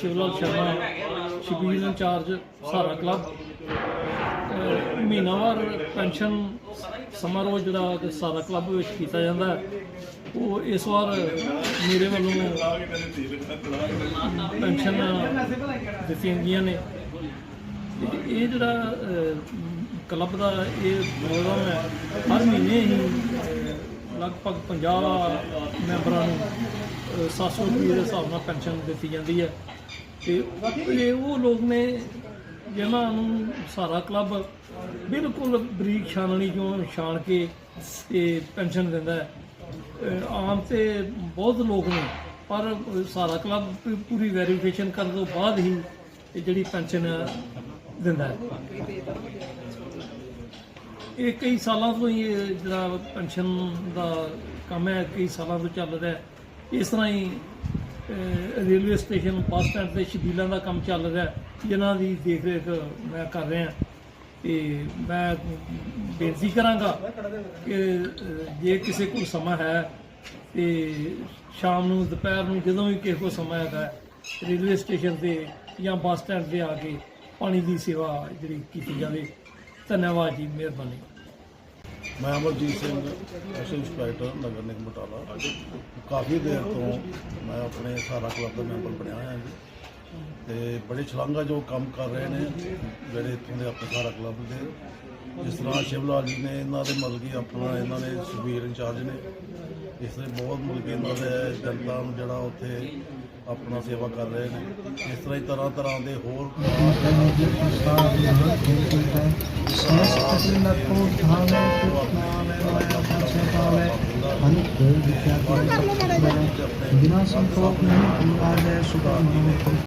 Shivlal Sharma Shabir incharge ਸਾਰਾ club ਮਹੀਨਾਵਾਰ pension ਸਮਾਰੋਹ ਜਿਹੜਾ ਕਿ ਸਹਾਰਾ ਕਲੱਬ ਵਿੱਚ ਕੀਤਾ ਜਾਂਦਾ ਉਹ ਇਸ ਵਾਰ ਮੇਰੇ ਵੱਲੋਂ ਪੈਨਸ਼ਨ ਦਿੱਤੀਆਂ ਗਈਆਂ ਨੇ। ਇਹ ਜਿਹੜਾ ਕਲੱਬ ਦਾ ਇਹ ਪ੍ਰੋਗਰਾਮ ਹੈ ਹਰ ਮਹੀਨੇ ਹੀ ਲਗਭਗ 50 ਮੈਂਬਰਾਂ ਨੂੰ ਅਹ, 700 ਰੁਪਏ ਦੇ ਹਿਸਾਬ ਨਾਲ ਪੈਨਸ਼ਨ ਦਿੱਤੀ ਜਾਂਦੀ ਹੈ। ਤੇ ਇਹ ਉਹ ਲੋਕ ਨੇ ਜਿਨ੍ਹਾਂ ਨੂੰ ਸਾਰਾ ਕਲੱਬ ਬਿਲਕੁਲ ਬਰੀਕ ਛਾਨਣੀ ਚੋਂ ਛਾਣ ਕੇ ਤੇ ਪੈਨਸ਼ਨ ਦਿੰਦਾ ਹੈ। ਅਹ, ਆਮ ਤੇ ਬਹੁਤ ਲੋਕ ਨੇ ਪਰ ਸਾਰਾ ਕਲੱਬ ਪੂ- ਪੂਰੀ ਵੈਰੀਫਿਕੇਸ਼ਨ ਕਰਨ ਤੋਂ ਬਾਅਦ ਹੀ ਇਹ ਜਿਹੜੀ ਪੈਨਸ਼ਨ ਦਿੰਦਾ ਹੈ। ਇਹ ਕਈ ਸਾਲਾਂ ਤੋਂ ਹੀ ਇਹ ਜਿਹੜਾ ਪੈਨਸ਼ਨ ਦਾ ਕੰਮ ਹੈ ਕਈ ਸਾਲਾਂ ਤੋਂ ਚੱਲ ਰਿਹਾ ਹੈ। ਇਸ ਤਰ੍ਹਾਂ ਹੀ ਰੇਲਵੇ ਸਟੇਸ਼ਨ ਬੱਸ ਸਟੈਂਡ ਤੇ ਸ਼ਬੀਲਾਂ ਦਾ ਕੰਮ ਚੱਲ ਰਿਹਾ ਹੈ, ਜਿਨ੍ਹਾਂ ਦੀ ਦੇਖ ਰੇਖ ਮੈਂ ਕਰ ਰਿਹਾ ਤੇ ਮੈਂ ਬੇਨਤੀ ਕਰਾਂਗਾ ਕਿ ਜੇ ਕਿਸੇ ਕੋਲ ਸਮਾਂ ਹੈ ਤੇ ਸ਼ਾਮ ਨੂੰ ਦੁਪਹਿਰ ਨੂੰ ਜਦੋਂ ਵੀ ਕਿਸੇ ਕੋਲ ਸਮਾਂ ਹੈਗਾ ਰੇਲਵੇ ਸਟੇਸ਼ਨ ਤੇ ਜਾਂ ਬੱਸ ਸਟੈਂਡ ਤੇ ਆ ਕੇ ਪਾਣੀ ਦੀ ਸੇਵਾ ਜਿਹੜੀ ਕੀਤੀ ਜਾਵੇ। ਧੰਨਵਾਦ ਜੀ ਮਿਹਰਬਾਨੀ। ਮੈਂ ਅਮਰਜੀਤ ਸਿੰਘ, ਐਸ ਇੰਸਪੈਕਟਰ, ਨਗਰ ਨਿਗਮ ਬਟਾਲਾ। ਕਾਫੀ ਦੇਰ ਤੋਂ ਮੈਂ ਆਪਣੇ ਸਾਰਾ ਕਲੱਬ ਦਾ ਮੈਂਬਰ ਬਣਿਆ ਹੋਇਆ ਜੀ। ਤੇ ਬੜੇ ਛਲਾਂਗਾ ਜੋ ਕੰਮ ਕਰ ਰਹੇ ਨੇ ਜਿਹੜੇ ਇੱਥੋਂ ਦੇ ਆਪਣੇ ਸਾਰਾ ਕਲੱਬ ਦੇ। ਜਿਸ ਤਰ੍ਹਾਂ ਸ਼ਿਵਲਾਲ ਜੀ ਨੇ ਇਹਨਾਂ ਦੇ ਮਤਲਬ ਕਿ ਆਪਣਾ ਇਹਨਾਂ ਨੇ ਸੁਬੀਰ ਇੰਚਾਰਜ ਨੇ। ਇਸ ਤਰ੍ਹਾਂ ਬਹੁਤ ਮਤਲਬ ਕਿ ਇਹਨਾਂ ਦੇ ਜਨਤਾ ਨੂੰ ਜਿਹੜਾ ਉੱਥੇ ਆਪਣਾ ਸੇਵਾ ਕਰ ਰਹੇ ਨੇ। ਇਸ ਤਰ੍ਹਾਂ ਹੀ ਤਰ੍ਹਾਂ ਤਰ੍ਹਾਂ ਦੇ ਹੋਰ विनाशं तो सुखम